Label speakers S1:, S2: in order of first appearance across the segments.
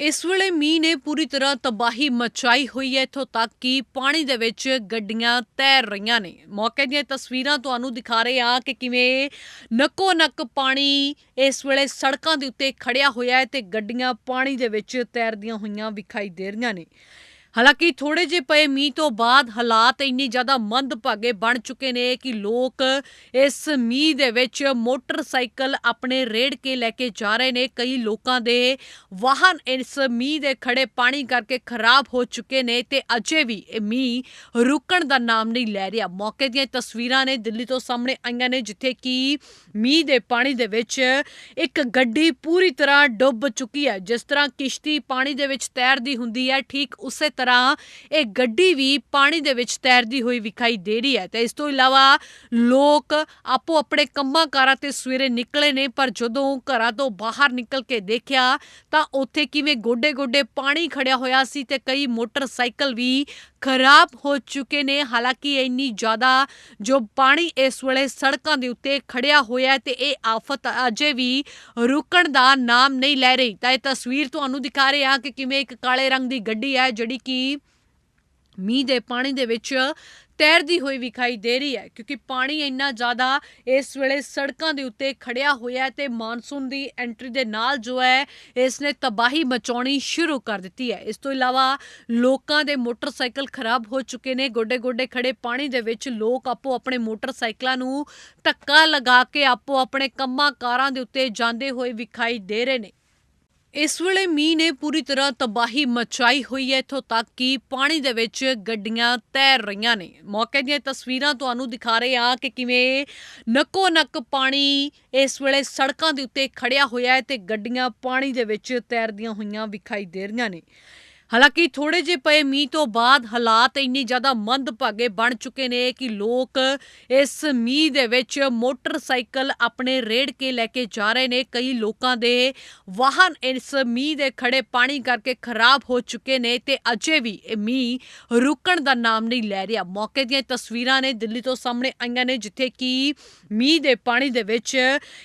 S1: ਇਸ ਵੇਲੇ ਮੀਂਹ ਨੇ ਪੂਰੀ ਤਰ੍ਹਾਂ ਤਬਾਹੀ ਮਚਾਈ ਹੋਈ ਹੈ ਇੱਥੋਂ ਤੱਕ ਕਿ ਪਾਣੀ ਦੇ ਵਿੱਚ ਗੱਡੀਆਂ ਤੈਰ ਰਹੀਆਂ ਨੇ। ਮੌਕੇ ਦੀਆਂ ਤਸਵੀਰਾਂ ਤੁਹਾਨੂੰ ਦਿਖਾ ਰਹੇ ਹਾਂ ਕਿ ਕਿਵੇਂ ਨੱਕੋ ਨੱਕ ਪਾਣੀ ਇਸ ਵੇਲੇ ਸੜਕਾਂ ਦੇ ਉੱਤੇ ਖੜਿਆ ਹੋਇਆ ਹੈ ਤੇ ਗੱਡੀਆਂ ਪਾਣੀ ਦੇ ਵਿੱਚ ਤੈਰਦੀਆਂ ਹੋਈਆਂ ਵਿਖਾਈ ਦੇ ਰਹੀਆਂ ਨੇ। ਹਾਲਾਂਕਿ ਥੋੜੇ ਜਿਹੇ ਪਏ ਮੀਂਹ ਤੋਂ ਬਾਅਦ ਹਾਲਾਤ ਇੰਨੀ ਜ਼ਿਆਦਾ ਮੰਦਭਾਗੇ ਬਣ ਚੁੱਕੇ ਨੇ ਕਿ ਲੋਕ ਇਸ ਮੀਂਹ ਦੇ ਵਿੱਚ ਮੋਟਰਸਾਈਕਲ ਆਪਣੇ ਰੇੜ ਕੇ ਲੈ ਕੇ ਜਾ ਰਹੇ ਨੇ। ਕਈ ਲੋਕਾਂ ਦੇ ਵਾਹਨ ਇਸ ਮੀਂਹ ਦੇ ਖੜੇ ਪਾਣੀ ਕਰਕੇ ਖਰਾਬ ਹੋ ਚੁੱਕੇ ਨੇ ਤੇ ਅਜੇ ਵੀ ਇਹ ਮੀਂਹ ਰੁਕਣ ਦਾ ਨਾਮ ਨਹੀਂ ਲੈ ਰਿਹਾ। ਮੌਕੇ ਦੀਆਂ ਤਸਵੀਰਾਂ ਨੇ ਦਿੱਲੀ ਤੋਂ ਸਾਹਮਣੇ ਆਈਆਂ ਨੇ, ਜਿੱਥੇ ਕਿ ਮੀਂਹ ਦੇ ਪਾਣੀ ਦੇ ਵਿੱਚ ਇੱਕ ਗੱਡੀ ਪੂਰੀ ਤਰ੍ਹਾਂ ਡੁੱਬ ਚੁੱਕੀ ਹੈ। ਜਿਸ ਤਰ੍ਹਾਂ ਕਿਸ਼ਤੀ ਪਾਣੀ ਦੇ ਵਿੱਚ ਤੈਰਦੀ ਹੁੰਦੀ ਹੈ, ਠੀਕ ਉਸੇ ਤਰ੍ਹਾਂ ਇਹ ਗੱਡੀ ਵੀ ਪਾਣੀ ਦੇ ਵਿੱਚ ਤੈਰਦੀ ਹੋਈ ਵਿਖਾਈ ਦੇ ਰਹੀ ਹੈ। ਤੇ ਇਸ ਤੋਂ ਇਲਾਵਾ ਲੋਕ ਆਪੋ ਆਪਣੇ ਕੰਮਾਂ ਕਾਰਾਂ ਤੇ ਸਵੇਰੇ ਨਿਕਲੇ ਨੇ, ਪਰ ਜਦੋਂ ਘਰਾਂ ਤੋਂ ਬਾਹਰ ਨਿਕਲ ਕੇ ਦੇਖਿਆ ਤਾਂ ਉੱਥੇ ਕਿਵੇਂ ਗੋਡੇ-ਗੋਡੇ ਪਾਣੀ ਖੜਿਆ ਹੋਇਆ ਸੀ ਤੇ ਕਈ ਮੋਟਰਸਾਈਕਲ ਵੀ ਖਰਾਬ ਹੋ ਚੁੱਕੇ ਨੇ। ਹਾਲਾਂਕਿ ਇੰਨੀ ਜ਼ਿਆਦਾ ਜੋ ਪਾਣੀ ਇਸ ਵੇਲੇ ਸੜਕਾਂ ਦੇ ਉੱਤੇ ਖੜਿਆ ਹੋਇਆ ਤੇ ਇਹ ਆਫਤ ਅਜੇ ਵੀ ਰੁਕਣ ਦਾ ਨਾਮ ਨਹੀਂ ਲੈ ਰਹੀ। ਤਾਂ ਇਹ ਤਸਵੀਰ ਤੁਹਾਨੂੰ ਦਿਖਾ ਰਹੇ ਹਾਂ ਕਿ ਕਿਵੇਂ ਇੱਕ ਕਾਲੇ ਰੰਗ ਦੀ ਗੱਡੀ ਹੈ ਜਿਹੜੀ ਕਿ ਮੀਂਹ ਦੇ ਪਾਣੀ ਦੇ ਵਿੱਚ ਤੈਰਦੀ ਹੋਈ ਵਿਖਾਈ ਦੇ ਰਹੀ ਹੈ, ਕਿਉਂਕਿ ਪਾਣੀ ਇੰਨਾ ਜ਼ਿਆਦਾ ਇਸ ਵੇਲੇ ਸੜਕਾਂ ਦੇ ਉੱਤੇ ਖੜਿਆ ਹੋਇਆ ਹੈ ਤੇ ਮਾਨਸੂਨ ਦੀ ਐਂਟਰੀ ਦੇ ਨਾਲ ਜੋ ਹੈ ਇਸ ਨੇ ਤਬਾਹੀ ਮਚਾਉਣੀ ਸ਼ੁਰੂ ਕਰ ਦਿੱਤੀ ਹੈ। ਇਸ ਤੋਂ ਇਲਾਵਾ ਲੋਕਾਂ ਦੇ ਮੋਟਰਸਾਈਕਲ ਖਰਾਬ ਹੋ ਚੁੱਕੇ ਨੇ, ਗੋਡੇ-ਗੋਡੇ ਖੜੇ ਪਾਣੀ ਦੇ ਵਿੱਚ ਲੋਕ ਆਪੋ ਆਪਣੇ ਮੋਟਰਸਾਈਕਲਾਂ ਨੂੰ ਧੱਕਾ ਲਗਾ ਕੇ ਆਪੋ ਆਪਣੇ ਕੰਮਾਂ ਕਾਰਾਂ ਦੇ ਉੱਤੇ ਜਾਂਦੇ ਹੋਏ ਵਿਖਾਈ ਦੇ ਰਹੇ ਨੇ। ਇਸ ਵੇਲੇ ਮੀਂਹ ਨੇ ਪੂਰੀ ਤਰ੍ਹਾਂ ਤਬਾਹੀ ਮਚਾਈ ਹੋਈ ਹੈ ਇੱਥੋਂ ਤੱਕ ਕਿ ਪਾਣੀ ਦੇ ਵਿੱਚ ਗੱਡੀਆਂ ਤੈਰ ਰਹੀਆਂ ਨੇ। ਮੌਕੇ ਦੀਆਂ ਤਸਵੀਰਾਂ ਤੁਹਾਨੂੰ ਦਿਖਾ ਰਹੇ ਹਾਂ ਕਿ ਕਿਵੇਂ ਨੱਕੋ ਨੱਕ ਪਾਣੀ ਇਸ ਵੇਲੇ ਸੜਕਾਂ ਦੇ ਉੱਤੇ ਖੜਿਆ ਹੋਇਆ ਹੈ ਤੇ ਗੱਡੀਆਂ ਪਾਣੀ ਦੇ ਵਿੱਚ ਤੈਰਦੀਆਂ ਹੋਈਆਂ ਵਿਖਾਈ ਦੇ ਰਹੀਆਂ ਨੇ। ਹਾਲਾਂਕਿ ਥੋੜੇ ਜਿਹੇ ਪਏ ਮੀਂਹ ਤੋਂ ਬਾਅਦ ਹਾਲਾਤ ਇੰਨੀ ਜ਼ਿਆਦਾ ਮੰਦਭਾਗੇ ਬਣ ਚੁੱਕੇ ਨੇ ਕਿ ਲੋਕ ਇਸ ਮੀਂਹ ਦੇ ਵਿੱਚ ਮੋਟਰਸਾਈਕਲ ਆਪਣੇ ਰੇੜ ਕੇ ਲੈ ਕੇ ਜਾ ਰਹੇ ਨੇ। ਕਈ ਲੋਕਾਂ ਦੇ ਵਾਹਨ ਇਸ ਮੀਂਹ ਦੇ ਖੜੇ ਪਾਣੀ ਕਰਕੇ ਖਰਾਬ ਹੋ ਚੁੱਕੇ ਨੇ ਤੇ ਅਜੇ ਵੀ ਇਹ ਮੀਂਹ ਰੁਕਣ ਦਾ ਨਾਮ ਨਹੀਂ ਲੈ ਰਿਹਾ। ਮੌਕੇ ਦੀਆਂ ਤਸਵੀਰਾਂ ਨੇ ਦਿੱਲੀ ਤੋਂ ਸਾਹਮਣੇ ਆਈਆਂ ਨੇ, ਜਿੱਥੇ ਕਿ ਮੀਂਹ ਦੇ ਪਾਣੀ ਦੇ ਵਿੱਚ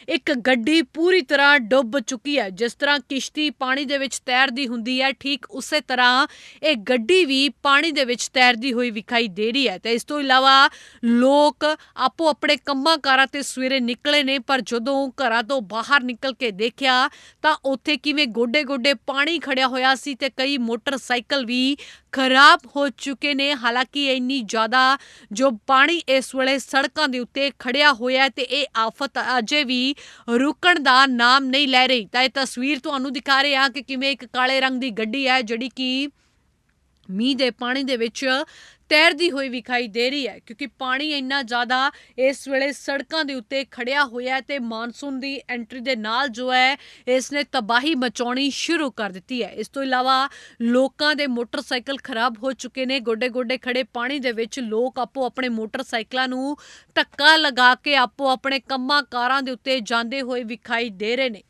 S1: ਇੱਕ ਗੱਡੀ ਪੂਰੀ ਤਰ੍ਹਾਂ ਡੁੱਬ ਚੁੱਕੀ ਹੈ। ਜਿਸ ਤਰ੍ਹਾਂ ਕਿਸ਼ਤੀ ਪਾਣੀ ਦੇ ਵਿੱਚ ਤੈਰਦੀ ਹੁੰਦੀ ਹੈ, ਠੀਕ ਉਸੇ ਤਰ੍ਹਾਂ ਇਹ ਗੱਡੀ ਵੀ ਪਾਣੀ ਦੇ ਵਿੱਚ ਤੈਰਦੀ ਹੋਈ ਵਿਖਾਈ ਦੇ ਰਹੀ ਹੈ ਤੇ ਇਸ ਤੋਂ ਇਲਾਵਾ ਲੋਕ ਆਪੋ ਆਪਣੇ ਕੰਮਾਂ ਕਾਰਾਂ ਤੇ ਸਵੇਰੇ ਨਿਕਲੇ ਨੇ, ਪਰ ਜਦੋਂ ਘਰਾਂ ਤੋਂ ਬਾਹਰ ਨਿਕਲ ਕੇ ਦੇਖਿਆ ਤਾਂ ਉੱਥੇ ਕਿਵੇਂ ਗੋਡੇ-ਗੋਡੇ ਪਾਣੀ ਖੜਿਆ ਹੋਇਆ ਸੀ ਤੇ ਕਈ ਮੋਟਰਸਾਈਕਲ ਵੀ ਖਰਾਬ ਹੋ ਚੁੱਕੇ ਨੇ। ਹਾਲਾਂਕਿ ਇੰਨੀ ਜ਼ਿਆਦਾ ਜੋ ਪਾਣੀ ਇਸ ਵੇਲੇ ਸੜਕਾਂ ਦੇ ਉੱਤੇ ਖੜਿਆ ਹੋਇਆ ਤੇ ਇਹ ਆਫਤ ਅਜੇ ਵੀ ਰੁਕਣ ਦਾ ਨਾਮ ਨਹੀਂ ਲੈ ਰਹੀ। ਤਾਂ ਇਹ ਤਸਵੀਰ ਤੁਹਾਨੂੰ ਦਿਖਾ ਰਹੇ ਹਾਂ ਕਿ ਕਿਵੇਂ ਇੱਕ ਕਾਲੇ ਰੰਗ ਦੀ ਗੱਡੀ ਹੈ ਜਿਹੜੀ ਕਿ ਮੀਂਹ ਦੇ ਪਾਣੀ ਦੇ ਵਿੱਚ ਤੈਰਦੀ ਹੋਈ ਵਿਖਾਈ ਦੇ ਰਹੀ ਹੈ, ਕਿਉਂਕਿ ਪਾਣੀ ਇੰਨਾ ਜ਼ਿਆਦਾ ਇਸ ਵੇਲੇ ਸੜਕਾਂ ਦੇ ਉੱਤੇ ਖੜਿਆ ਹੋਇਆ ਤੇ ਮਾਨਸੂਨ ਦੀ ਐਂਟਰੀ ਦੇ ਨਾਲ ਜੋ ਹੈ, ਇਸ ਨੇ ਤਬਾਹੀ ਮਚਾਉਣੀ ਸ਼ੁਰੂ ਕਰ ਦਿੱਤੀ ਹੈ। ਇਸ ਤੋਂ ਇਲਾਵਾ ਲੋਕਾਂ ਦੇ ਮੋਟਰਸਾਈਕਲ ਖਰਾਬ ਹੋ ਚੁੱਕੇ ਨੇ, ਗੋਡੇ-ਗੋਡੇ ਖੜੇ ਪਾਣੀ ਦੇ ਵਿੱਚ ਲੋਕ ਆਪੋ ਆਪਣੇ ਮੋਟਰਸਾਈਕਲਾਂ ਨੂੰ ਧੱਕਾ ਲਗਾ ਕੇ ਆਪੋ ਆਪਣੇ ਕੰਮਾਂ ਕਾਰਾਂ ਦੇ ਉੱਤੇ ਜਾਂਦੇ ਹੋਏ ਵਿਖਾਈ ਦੇ ਰਹੇ ਨੇ।